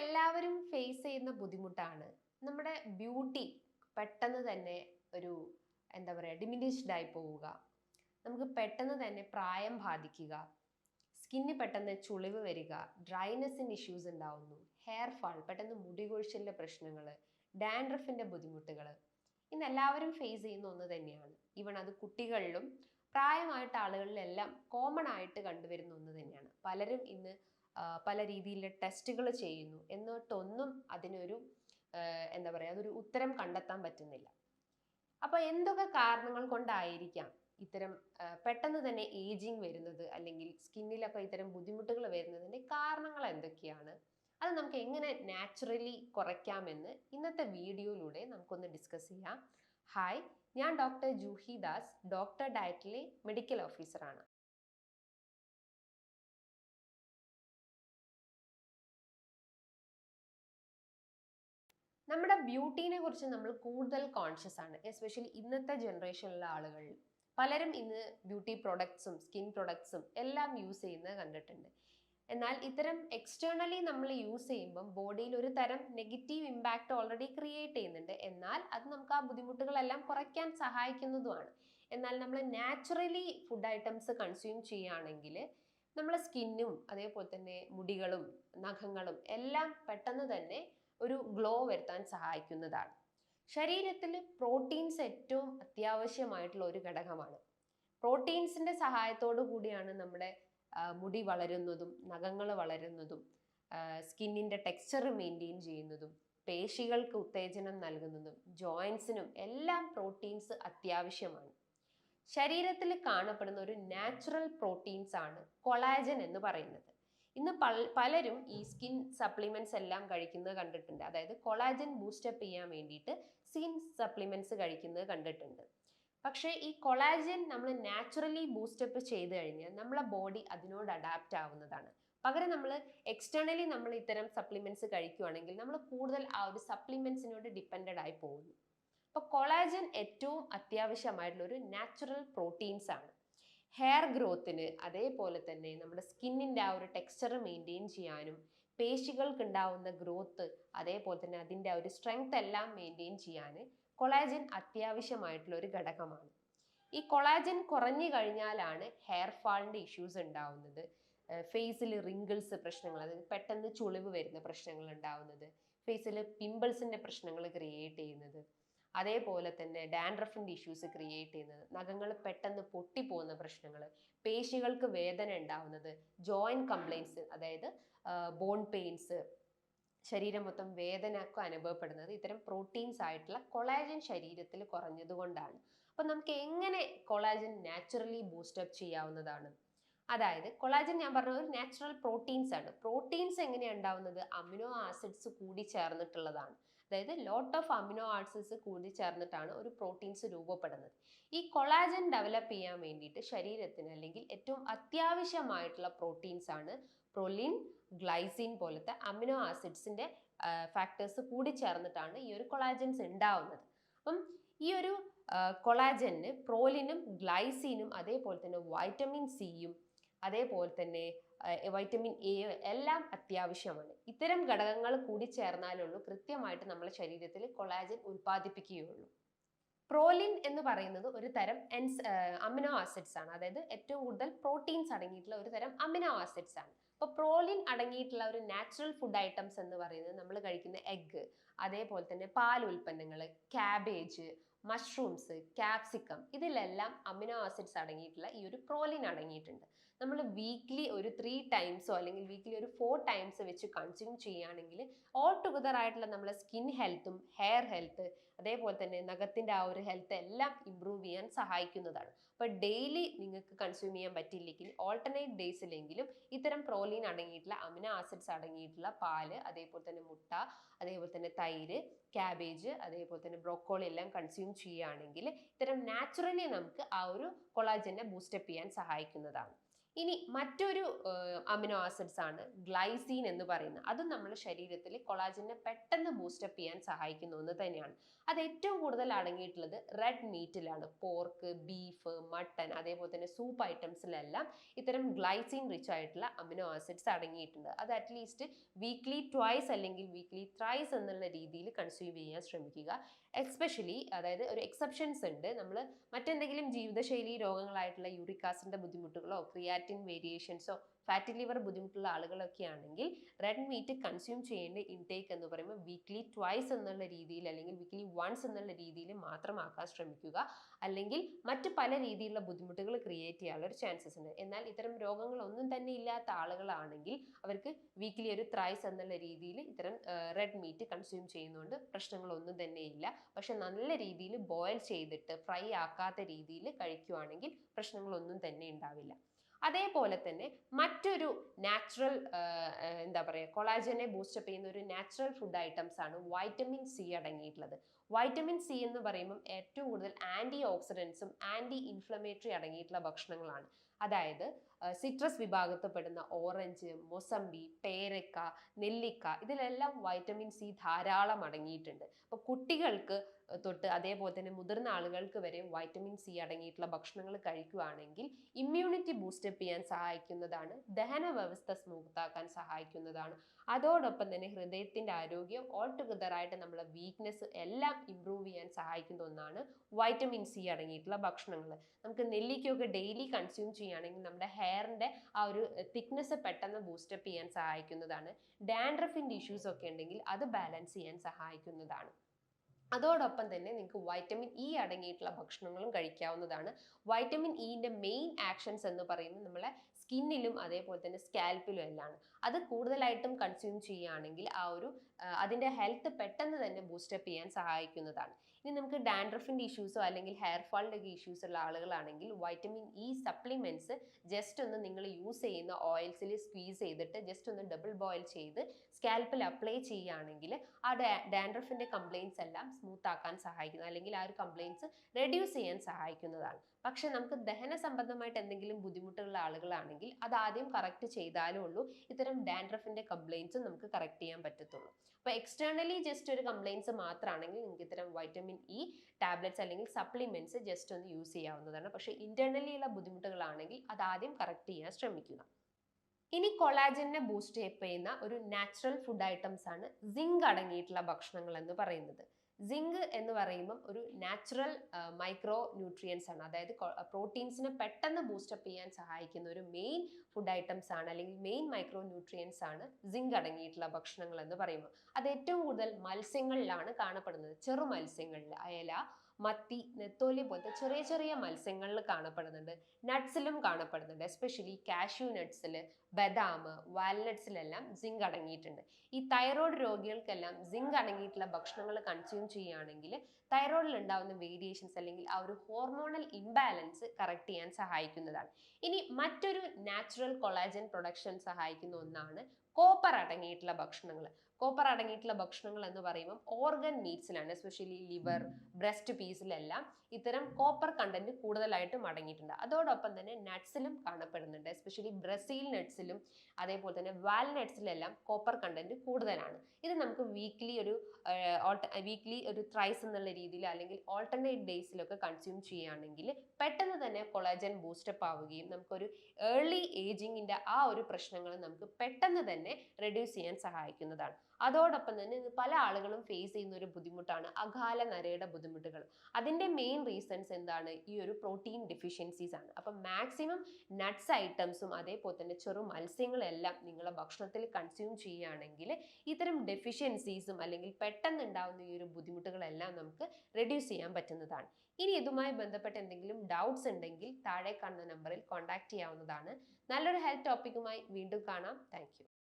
എല്ലാവരും ഫേസ് ചെയ്യുന്ന ബുദ്ധിമുട്ടാണ്. നമ്മുടെ ബ്യൂട്ടി പെട്ടെന്ന് തന്നെ ഒരു എന്താ പറയുക ഡിമിനിഷ്ഡ് ആയി പോവുക. നമുക്ക് പെട്ടെന്ന് തന്നെ പ്രായം ബാധിക്കുക. സ്കിന്ന് പെട്ടെന്ന് ചുളിവ് വരിക. ഡ്രൈനെസ്സിന്റെ ഇഷ്യൂസ് ഉണ്ടാവുന്നു. ഹെയർ ഫാൾ പെട്ടെന്ന് മുടി കൊഴിച്ചിലിന്റെ പ്രശ്നങ്ങൾ ഡാൻഡ്രഫിന്റെ ബുദ്ധിമുട്ടുകൾ. ഇന്ന് എല്ലാവരും ഫേസ് ചെയ്യുന്ന ഒന്ന് തന്നെയാണ്. ഈവൺ അത് കുട്ടികളിലും പ്രായമായിട്ട് ആളുകളിലെല്ലാം കോമൺ ആയിട്ട് കണ്ടുവരുന്ന ഒന്ന് തന്നെയാണ്. പലരും ഇന്ന് പല രീതിയിൽ ടെസ്റ്റുകൾ ചെയ്യുന്നു എന്നിട്ടൊന്നും അതിനൊരു എന്താ പറയുക അതൊരു ഉത്തരം കണ്ടെത്താൻ പറ്റുന്നില്ല. അപ്പോൾ എന്തൊക്കെ കാരണങ്ങൾ കൊണ്ടായിരിക്കാം ഇത്തരം പെട്ടെന്ന് തന്നെ ഏജിങ് വരുന്നത് അല്ലെങ്കിൽ സ്കിന്നിലൊക്കെ ഇത്തരം ബുദ്ധിമുട്ടുകൾ വരുന്നതിന്റെ കാരണങ്ങൾ എന്തൊക്കെയാണ്? അത് നമുക്ക് എങ്ങനെ നാച്ചുറലി കുറയ്ക്കാമെന്ന് ഇന്നത്തെ വീഡിയോയിലൂടെ നമുക്കൊന്ന് ഡിസ്കസ് ചെയ്യാം. ഹായ് ഞാൻ ഡോക്ടർ ജൂഹി ദാസ് ഡോക്ടർ ഡയറ്റിലെ മെഡിക്കൽ ഓഫീസറാണ്. നമ്മുടെ ബ്യൂട്ടീനെ കുറിച്ച് നമ്മൾ കൂടുതൽ കോൺഷ്യസ് ആണ്. എസ്പെഷ്യലി ഇന്നത്തെ ജനറേഷനിലുള്ള ആളുകളിൽ പലരും ഇന്ന് ബ്യൂട്ടി പ്രൊഡക്ട്സും സ്കിൻ പ്രൊഡക്ട്സും എല്ലാം യൂസ് ചെയ്യുന്നത് കണ്ടിട്ടുണ്ട്. എന്നാൽ ഇത്തരം എക്സ്റ്റേണലി നമ്മൾ യൂസ് ചെയ്യുമ്പം ബോഡിയിൽ ഒരു തരം നെഗറ്റീവ് ഇമ്പാക്റ്റ് ഓൾറെഡി ക്രിയേറ്റ് ചെയ്യുന്നുണ്ട്. എന്നാൽ അത് നമുക്ക് ആ ബുദ്ധിമുട്ടുകളെല്ലാം കുറയ്ക്കാൻ സഹായിക്കുന്നതുമാണ്. എന്നാൽ നമ്മൾ നാച്ചുറലി ഫുഡ് ഐറ്റംസ് കൺസ്യൂം ചെയ്യുകയാണെങ്കിൽ നമ്മളെ സ്കിന്നും അതേപോലെ തന്നെ മുടികളും നഖങ്ങളും എല്ലാം പെട്ടെന്ന് തന്നെ ഒരു ഗ്ലോ വരുത്താൻ സഹായിക്കുന്നതാണ്. ശരീരത്തിൽ പ്രോട്ടീൻസ് ഏറ്റവും അത്യാവശ്യമായിട്ടുള്ള ഒരു ഘടകമാണ്. പ്രോട്ടീൻസിന്റെ സഹായത്തോടു കൂടിയാണ് നമ്മുടെ മുടി വളരുന്നതും നഖങ്ങൾ വളരുന്നതും സ്കിന്നിന്റെ ടെക്സ്ചർ മെയിന്റെയിൻ ചെയ്യുന്നതും പേശികൾക്ക് ഉത്തേജനം നൽകുന്നതും ജോയിൻസിനും എല്ലാം പ്രോട്ടീൻസ് അത്യാവശ്യമാണ്. ശരീരത്തിൽ കാണപ്പെടുന്ന ഒരു നാച്ചുറൽ പ്രോട്ടീൻസ് ആണ് കൊളാജൻ എന്ന് പറയുന്നത്. ഇന്ന് പലരും ഈ സ്കിൻ സപ്ലിമെന്റ്സ് എല്ലാം കഴിക്കുന്നത് കണ്ടിട്ടുണ്ട്. അതായത് കൊളാജൻ ബൂസ്റ്റപ്പ് ചെയ്യാൻ വേണ്ടിയിട്ട് സ്കിൻ സപ്ലിമെന്റ്സ് കഴിക്കുന്നത് കണ്ടിട്ടുണ്ട്. പക്ഷേ ഈ കൊളാജൻ നമ്മൾ നാച്ചുറലി ബൂസ്റ്റപ്പ് ചെയ്ത് കഴിഞ്ഞാൽ നമ്മളെ ബോഡി അതിനോട് അഡാപ്റ്റ് ആവുന്നതാണ്. പകരം നമ്മൾ എക്സ്റ്റേണലി നമ്മൾ ഇത്തരം സപ്ലിമെന്റ്സ് കഴിക്കുകയാണെങ്കിൽ നമ്മൾ കൂടുതൽ ആ ഒരു സപ്ലിമെന്റ്സിനോട് ഡിപ്പെൻഡഡ് ആയി പോകുന്നു. അപ്പോൾ കൊളാജൻ ഏറ്റവും അത്യാവശ്യമായിട്ടുള്ള ഒരു നാച്ചുറൽ പ്രോട്ടീൻസ് ആണ്. ഹെയർ ഗ്രോത്തിന് അതേപോലെ തന്നെ നമ്മുടെ സ്കിന്നിന്റെ ആ ഒരു ടെക്സ്ചർ മെയിന്റെയിൻ ചെയ്യാനും പേശികൾക്ക് ഉണ്ടാവുന്ന ഗ്രോത്ത് അതേപോലെ തന്നെ അതിന്റെ ആ ഒരു സ്ട്രെങ്ത് എല്ലാം മെയിന്റെയിൻ ചെയ്യാൻ കൊളാജൻ അത്യാവശ്യമായിട്ടുള്ള ഒരു ഘടകമാണ്. ഈ കൊളാജൻ കുറഞ്ഞു കഴിഞ്ഞാലാണ് ഹെയർ ഫാളിന്റെ ഇഷ്യൂസ് ഉണ്ടാവുന്നത്. ഫേസിൽ റിങ്കിൾസ് പ്രശ്നങ്ങൾ അതായത് പെട്ടെന്ന് ചുളിവ് വരുന്ന പ്രശ്നങ്ങൾ ഉണ്ടാവുന്നത്. ഫേസിൽ പിമ്പിൾസിന്റെ പ്രശ്നങ്ങൾ ക്രിയേറ്റ് ചെയ്യുന്നത്. അതേപോലെ തന്നെ ഡാൻഡ്രഫിന്റെ ഇഷ്യൂസ് ക്രിയേറ്റ് ചെയ്യുന്നത്. നഖങ്ങൾ പെട്ടെന്ന് പൊട്ടിപ്പോകുന്ന പ്രശ്നങ്ങൾ പേശികൾക്ക് വേദന ഉണ്ടാവുന്നത് ജോയിന്റ് കംപ്ലയിൻസ് അതായത് ബോൺ പെയിൻസ് ശരീരം മൊത്തം വേദന ഒക്കെ അനുഭവപ്പെടുന്നത് ഇത്തരം പ്രോട്ടീൻസ് ആയിട്ടുള്ള കൊളാജൻ ശരീരത്തിൽ കുറഞ്ഞതുകൊണ്ടാണ് അപ്പം നമുക്ക് എങ്ങനെ കൊളാജൻ നാച്ചുറലി ബൂസ്റ്റപ്പ് ചെയ്യാവുന്നതാണ്? അതായത് കൊളാജൻ ഞാൻ പറഞ്ഞ ഒരു നാച്ചുറൽ പ്രോട്ടീൻസ് ആണ്. പ്രോട്ടീൻസ് എങ്ങനെയാണ് ഉണ്ടാവുന്നത്? അമിനോ ആസിഡ്സ് കൂടി ചേർന്നിട്ടുള്ളതാണ്. അതായത് ലോട്ട് ഓഫ് അമിനോ ആസിഡ്സ് കൂടി ചേർന്നിട്ടാണ് ഒരു പ്രോട്ടീൻസ് രൂപപ്പെടുന്നത്. ഈ കൊളാജൻ ഡെവലപ്പ് ചെയ്യാൻ വേണ്ടിയിട്ട് ശരീരത്തിന് അല്ലെങ്കിൽ ഏറ്റവും അത്യാവശ്യമായിട്ടുള്ള പ്രോട്ടീൻസ് ആണ് പ്രൊലിൻ ഗ്ലൈസിൻ പോലത്തെ അമിനോ ആസിഡ്സിന്റെ ഫാക്ടേഴ്സ് കൂടി ചേർന്നിട്ടാണ് ഈ ഒരു കൊളാജൻസ് ഉണ്ടാവുന്നത്. അപ്പം ഈ ഒരു കൊളാജന് പ്രോലിനും ഗ്ലൈസിനും അതേപോലെ തന്നെ വൈറ്റമിൻ സിയും അതേപോലെ തന്നെ വൈറ്റമിൻ എ എല്ലാം അത്യാവശ്യമാണ്. ഇത്തരം ഘടകങ്ങൾ കൂടി ചേർന്നാലുള്ളൂ കൃത്യമായിട്ട് നമ്മുടെ ശരീരത്തിൽ കൊളാജൻ ഉൽപ്പാദിപ്പിക്കുകയുള്ളൂ. പ്രോലിൻ എന്ന് പറയുന്നത് ഒരു തരം എൻസ് അമിനോ ആസിഡ്സ് ആണ്. അതായത് ഏറ്റവും കൂടുതൽ പ്രോട്ടീൻസ് അടങ്ങിയിട്ടുള്ള ഒരു തരം അമിനോ ആസിഡ്സ് ആണ്. അപ്പോൾ പ്രോലിൻ അടങ്ങിയിട്ടുള്ള ഒരു നാച്ചുറൽ ഫുഡ് ഐറ്റംസ് എന്ന് പറയുന്നത് നമ്മൾ കഴിക്കുന്ന എഗ്ഗ് അതേപോലെ തന്നെ പാൽ ഉൽപ്പന്നങ്ങൾ ക്യാബേജ് മഷ്റൂംസ് ക്യാപ്സിക്കം ഇതിലെല്ലാം അമിനോ ആസിഡ്സ് അടങ്ങിയിട്ടുള്ള ഈ ഒരു പ്രോലിൻ അടങ്ങിയിട്ടുണ്ട്. നമ്മൾ വീക്ക്ലി ഒരു ത്രീ ടൈംസോ അല്ലെങ്കിൽ വീക്ക്ലി ഒരു ഫോർ ടൈംസ് വെച്ച് കൺസ്യൂം ചെയ്യുകയാണെങ്കിൽ ഓൾ ടുഗദർ ആയിട്ടുള്ള നമ്മുടെ സ്കിൻ ഹെൽത്തും ഹെയർ ഹെൽത്ത് അതേപോലെ തന്നെ നഖത്തിന്റെ ആ ഒരു ഹെൽത്ത് എല്ലാം ഇമ്പ്രൂവ് ചെയ്യാൻ സഹായിക്കുന്നതാണ്. അപ്പോൾ ഡെയിലി നിങ്ങൾക്ക് കൺസ്യൂം ചെയ്യാൻ പറ്റിയില്ലെങ്കിൽ ഓൾട്ടർനേറ്റ് ഡേയ്സിലെങ്കിലും ഇത്തരം പ്രോലീൻ അടങ്ങിയിട്ടുള്ള അമിന ആസിഡ്സ് അടങ്ങിയിട്ടുള്ള പാൽ അതേപോലെ തന്നെ മുട്ട അതേപോലെ തന്നെ തൈര് ക്യാബേജ് അതേപോലെ തന്നെ ബ്രോക്കോളി എല്ലാം കൺസ്യൂം ചെയ്യുകയാണെങ്കിൽ ഇത്തരം നാച്ചുറലി നമുക്ക് ആ ഒരു കൊളാജനെ ബൂസ്റ്റപ്പ് ചെയ്യാൻ സഹായിക്കുന്നതാണ്. ഇനി മറ്റൊരു അമിനോ ആസിഡ്സ് ആണ് ഗ്ലൈസീൻ എന്ന് പറയുന്നത്. അതും നമ്മുടെ ശരീരത്തിൽ കൊളാജിനെ പെട്ടെന്ന് ബൂസ്റ്റപ്പ് ചെയ്യാൻ സഹായിക്കുന്ന ഒന്ന് തന്നെയാണ്. അത് ഏറ്റവും കൂടുതൽ അടങ്ങിയിട്ടുള്ളത് റെഡ് മീറ്റിലാണ് പോർക്ക് ബീഫ് മട്ടൺ അതേപോലെ തന്നെ സൂപ്പ് ഐറ്റംസിലെല്ലാം ഇത്തരം ഗ്ലൈസീൻ റിച്ച് ആയിട്ടുള്ള അമിനോ ആസിഡ്സ് അടങ്ങിയിട്ടുണ്ട്. അത് അറ്റ്ലീസ്റ്റ് വീക്ക്ലി ട്വൈസ് അല്ലെങ്കിൽ വീക്ക്ലി ത്രൈസ് എന്നുള്ള രീതിയിൽ കൺസ്യൂം ചെയ്യാൻ ശ്രമിക്കുക. എക്സ്പെഷ്യലി അതായത് ഒരു എക്സെപ്ഷൻസ് ഉണ്ട്. നമ്മൾ മറ്റെന്തെങ്കിലും ജീവിതശൈലി രോഗങ്ങളായിട്ടുള്ള യൂറിക് ആസിഡിന്റെ ബുദ്ധിമുട്ടുകളോ ക്രിയാറ്റിൻ വേരിയേഷൻസോ ഫാറ്റി ലിവർ ബുദ്ധിമുട്ടുള്ള ആളുകളൊക്കെ ആണെങ്കിൽ റെഡ് മീറ്റ് കൺസ്യൂം ചെയ്യേണ്ട ഇൻടേക്ക് എന്ന് പറയുമ്പോൾ വീക്ക്ലി ട്വൈസ് എന്നുള്ള രീതിയിൽ അല്ലെങ്കിൽ വീക്ക്ലി വൺസ് എന്നുള്ള രീതിയിൽ മാത്രമാക്കാൻ ശ്രമിക്കുക. അല്ലെങ്കിൽ മറ്റ് പല രീതിയിലുള്ള ബുദ്ധിമുട്ടുകൾ ക്രിയേറ്റ് ചെയ്യാനുള്ള ഒരു ചാൻസസ് ഉണ്ട്. എന്നാൽ ഇത്തരം രോഗങ്ങളൊന്നും തന്നെ ഇല്ലാത്ത ആളുകളാണെങ്കിൽ അവർക്ക് വീക്ക്ലി ഒരു ത്രൈസ് എന്നുള്ള രീതിയിൽ ഇത്തരം റെഡ് മീറ്റ് കൺസ്യൂം ചെയ്യുന്നതുകൊണ്ട് പ്രശ്നങ്ങളൊന്നും തന്നെ ഇല്ല. പക്ഷെ നല്ല രീതിയിൽ ബോയിൽ ചെയ്തിട്ട് ഫ്രൈ ആക്കാത്ത രീതിയിൽ കഴിക്കുകയാണെങ്കിൽ പ്രശ്നങ്ങളൊന്നും തന്നെ ഉണ്ടാവില്ല. അതേപോലെ തന്നെ മറ്റൊരു നാച്ചുറൽ എന്താ പറയുക കൊളാജനെ ബൂസ്റ്റപ്പ് ചെയ്യുന്ന ഒരു നാച്ചുറൽ ഫുഡ് ഐറ്റംസ് ആണ് വൈറ്റമിൻ സി അടങ്ങിയിട്ടുള്ളത്. വൈറ്റമിൻ സി എന്ന് പറയുമ്പം ഏറ്റവും കൂടുതൽ ആന്റി ഓക്സിഡൻസും ആന്റി ഇൻഫ്ലമേറ്ററി അടങ്ങിയിട്ടുള്ള ഭക്ഷണങ്ങളാണ്. അതായത് സിട്രസ് വിഭാഗത്തിൽപ്പെടുന്ന ഓറഞ്ച് മൊസമ്പി പേരക്ക നെല്ലിക്ക ഇതിലെല്ലാം വൈറ്റമിൻ സി ധാരാളം അടങ്ങിയിട്ടുണ്ട്. അപ്പോൾ കുട്ടികൾക്ക് തൊട്ട് അതേപോലെ തന്നെ മുതിർന്ന ആളുകൾക്ക് വരെ വൈറ്റമിൻ സി അടങ്ങിയിട്ടുള്ള ഭക്ഷണങ്ങൾ കഴിക്കുകയാണെങ്കിൽ ഇമ്മ്യൂണിറ്റി ബൂസ്റ്റപ്പ് ചെയ്യാൻ സഹായിക്കുന്നതാണ് ദഹന വ്യവസ്ഥ സ്മൂത്ത് ആക്കാൻ സഹായിക്കുന്നതാണ്. അതോടൊപ്പം തന്നെ ഹൃദയത്തിന്റെ ആരോഗ്യം ഓൾ ടുഗദറായിട്ട് നമ്മളെ വീക്ക്നെസ് എല്ലാം ഇമ്പ്രൂവ് ചെയ്യാൻ സഹായിക്കുന്ന ഒന്നാണ് വൈറ്റമിൻ സി അടങ്ങിയിട്ടുള്ള ഭക്ഷണങ്ങൾ. നമുക്ക് നെല്ലിക്കൊക്കെ ഡെയിലി കൺസ്യൂം ചെയ്യുകയാണെങ്കിൽ നമ്മുടെ ഹെയറിന്റെ ആ ഒരു തിക്നെസ് പെട്ടെന്ന് ബൂസ്റ്റപ്പ് ചെയ്യാൻ സഹായിക്കുന്നതാണ്. ഡാൻഡ്രഫിന്റെ ഇഷ്യൂസ് ഒക്കെ ഉണ്ടെങ്കിൽ അത് ബാലൻസ് ചെയ്യാൻ സഹായിക്കുന്നതാണ്. അതോടൊപ്പം തന്നെ നിങ്ങൾക്ക് വൈറ്റമിൻ ഇ അടങ്ങിയിട്ടുള്ള ഭക്ഷണങ്ങളും കഴിക്കാവുന്നതാണ്. വൈറ്റമിൻ ഇന്റെ മെയിൻ ആക്ഷൻസ് എന്ന് പറയുന്നത് നമ്മളെ സ്കിന്നിലും അതേപോലെ തന്നെ സ്കാൽപ്പിലും എല്ലാം അത് കൂടുതലായിട്ടും കൺസ്യൂം ചെയ്യുകയാണെങ്കിൽ ആ ഒരു അതിന്റെ ഹെൽത്ത് പെട്ടെന്ന് തന്നെ ബൂസ്റ്റപ്പ് ചെയ്യാൻ സഹായിക്കുന്നതാണ്. ഇനി നമുക്ക് ഡാൻഡ്രഫിന്റെ ഇഷ്യൂസോ അല്ലെങ്കിൽ ഹെയർ ഫാളിന്റെ ഇഷ്യൂസ് ഉള്ള ആളുകളാണെങ്കിൽ വൈറ്റമിൻ ഇ സപ്ലിമെന്റ്സ് ജസ്റ്റ് ഒന്ന് നിങ്ങൾ യൂസ് ചെയ്യുന്ന ഓയിൽസിൽ സ്ക്വീസ് ചെയ്തിട്ട് ജസ്റ്റ് ഒന്ന് ഡബിൾ ബോയിൽ ചെയ്ത് സ്കാൽപ്പിൽ അപ്ലൈ ചെയ്യുകയാണെങ്കിൽ ആ ഡാൻഡ്രഫിന്റെ കംപ്ലയിൻസ് എല്ലാം സ്മൂത്ത് ആക്കാൻ സഹായിക്കുന്നു. അല്ലെങ്കിൽ ആ ഒരു കംപ്ലയിൻസ് റെഡ്യൂസ് ചെയ്യാൻ സഹായിക്കുന്നതാണ്. പക്ഷെ നമുക്ക് ദഹന സംബന്ധമായിട്ട് എന്തെങ്കിലും ബുദ്ധിമുട്ടുള്ള ആളുകളാണെങ്കിൽ അത് ആദ്യം കറക്റ്റ് ചെയ്താലേ ഉള്ളൂ. ഇത്തരം ഡാൻഡ്രഫിന്റെ കംപ്ലയിൻസ് നമുക്ക് കറക്റ്റ് ചെയ്യാൻ പറ്റത്തുള്ളൂ. അപ്പോൾ എക്സ്റ്റേണലി ജസ്റ്റ് ഒരു കംപ്ലയിൻസ് മാത്രമാണെങ്കിൽ നിങ്ങൾക്ക് ഇത്തരം വൈറ്റമിൻ ഇ ടാബ്ലറ്റ്സ് അല്ലെങ്കിൽ സപ്ലിമെന്റ്സ് ജസ്റ്റ് ഒന്ന് യൂസ് ചെയ്യാവുന്നതാണ്. പക്ഷേ ഇന്റേണലി ഉള്ള ബുദ്ധിമുട്ടുകളാണെങ്കിൽ അത് ആദ്യം കറക്റ്റ് ചെയ്യാൻ ശ്രമിക്കുക. ഇനി കൊളാജനെ ബൂസ്റ്റ് ചെയ്യുന്ന ഒരു നാച്ചുറൽ ഫുഡ് ഐറ്റംസ് ആണ് സിങ്ക് അടങ്ങിയിട്ടുള്ള ഭക്ഷണങ്ങൾ എന്ന് പറയുന്നത്. സിങ്ക് എന്ന് പറയുമ്പം ഒരു നാച്ചുറൽ മൈക്രോ ന്യൂട്രിയൻസ് ആണ്. അതായത് പ്രോട്ടീൻസിനെ പെട്ടെന്ന് ബൂസ്റ്റപ്പ് ചെയ്യാൻ സഹായിക്കുന്ന ഒരു മെയിൻ ഫുഡ് ഐറ്റംസ് ആണ് അല്ലെങ്കിൽ മെയിൻ മൈക്രോ ന്യൂട്രിയൻസ് ആണ് സിങ്ക് അടങ്ങിയിട്ടുള്ള ഭക്ഷണങ്ങൾ എന്ന് പറയുമ്പോൾ അത് ഏറ്റവും കൂടുതൽ മത്സ്യങ്ങളിലാണ് കാണപ്പെടുന്നത്. ചെറു മത്സ്യങ്ങളിൽ അയല മത്തി നെത്തോലി പോലത്തെ ചെറിയ ചെറിയ മത്സ്യങ്ങളിൽ കാണപ്പെടുന്നുണ്ട്. നട്ട്സിലും കാണപ്പെടുന്നുണ്ട്. എസ്പെഷ്യലി കാഷ്യൂ നട്ട്സിൽ ബദാം വാൽനട്ട്സിലെല്ലാം സിങ്ക് അടങ്ങിയിട്ടുണ്ട്. ഈ തൈറോയ്ഡ് രോഗികൾക്കെല്ലാം സിങ്ക് അടങ്ങിയിട്ടുള്ള ഭക്ഷണങ്ങൾ കൺസ്യൂം ചെയ്യുകയാണെങ്കിൽ തൈറോയിഡിൽ ഉണ്ടാകുന്ന വേരിയേഷൻസ് അല്ലെങ്കിൽ ആ ഒരു ഹോർമോണൽ ഇംബാലൻസ് കറക്റ്റ് ചെയ്യാൻ സഹായിക്കുന്നതാണ്. ഇനി മറ്റൊരു നാച്ചുറൽ കൊളാജൻ പ്രൊഡക്ഷൻ സഹായിക്കുന്ന ഒന്നാണ് കോപ്പർ അടങ്ങിയിട്ടുള്ള ഭക്ഷണങ്ങൾ. കോപ്പർ അടങ്ങിയിട്ടുള്ള ഭക്ഷണങ്ങൾ എന്ന് പറയുമ്പോൾ ഓർഗൻ മീറ്റ്സിലാണ് എസ്പെഷ്യലി ലിവർ ബ്രസ്റ്റ് പീസിലെല്ലാം ഇത്തരം കോപ്പർ കണ്ടന്റ് കൂടുതലായിട്ടും അടങ്ങിയിട്ടുണ്ട്. അതോടൊപ്പം തന്നെ നട്ട്സിലും കാണപ്പെടുന്നുണ്ട് എസ്പെഷ്യലി ബ്രസീൽ നട്ട്സിലും അതേപോലെ തന്നെ വാൽനട്ട്സിലെല്ലാം കോപ്പർ കണ്ടന്റ് കൂടുതലാണ്. ഇത് നമുക്ക് വീക്ക്ലി ഒരു വീക്ക്ലി ഒരു ത്രൈസ് എന്നുള്ള രീതിയിൽ അല്ലെങ്കിൽ ഓൾട്ടർനേറ്റ് ഡേയ്സിലൊക്കെ കൺസ്യൂം ചെയ്യുകയാണെങ്കിൽ പെട്ടെന്ന് തന്നെ കൊളാജൻ ബൂസ്റ്റപ്പ് ആവുകയും നമുക്കൊരു ഏർലി ഏജിങ്ങിന്റെ ആ ഒരു പ്രശ്നങ്ങൾ നമുക്ക് പെട്ടെന്ന് തന്നെ റെഡ്യൂസ് ചെയ്യാൻ സഹായിക്കുന്നതാണ്. അതോടൊപ്പം തന്നെ പല ആളുകളും ഫേസ് ചെയ്യുന്ന ഒരു ബുദ്ധിമുട്ടാണ് അകാല നരയുടെ ബുദ്ധിമുട്ടുകൾ. അതിന്റെ മെയിൻ റീസൺസ് എന്താണ്? ഈ ഒരു പ്രോട്ടീൻ ഡെഫിഷ്യൻസീസ് ആണ്. അപ്പം മാക്സിമം നട്ട്സ് ഐറ്റംസും അതേപോലെ തന്നെ ചെറു മത്സ്യങ്ങളെല്ലാം നിങ്ങളുടെ ഭക്ഷണത്തിൽ കൺസ്യൂം ചെയ്യുകയാണെങ്കിൽ ഇത്തരം ഡെഫിഷ്യൻസീസും അല്ലെങ്കിൽ പെട്ടെന്ന് ഉണ്ടാകുന്ന ഈ ഒരു ബുദ്ധിമുട്ടുകളെല്ലാം നമുക്ക് റെഡ്യൂസ് ചെയ്യാൻ പറ്റുന്നതാണ്. ഇനി ഇതുമായി ബന്ധപ്പെട്ട് എന്തെങ്കിലും ഡൗട്ട്സ് ഉണ്ടെങ്കിൽ താഴെ കാണുന്ന നമ്പറിൽ കോൺടാക്ട് ചെയ്യാവുന്നതാണ്. നല്ലൊരു ഹെൽത്ത് ടോപ്പിക്കുമായി വീണ്ടും കാണാം. താങ്ക്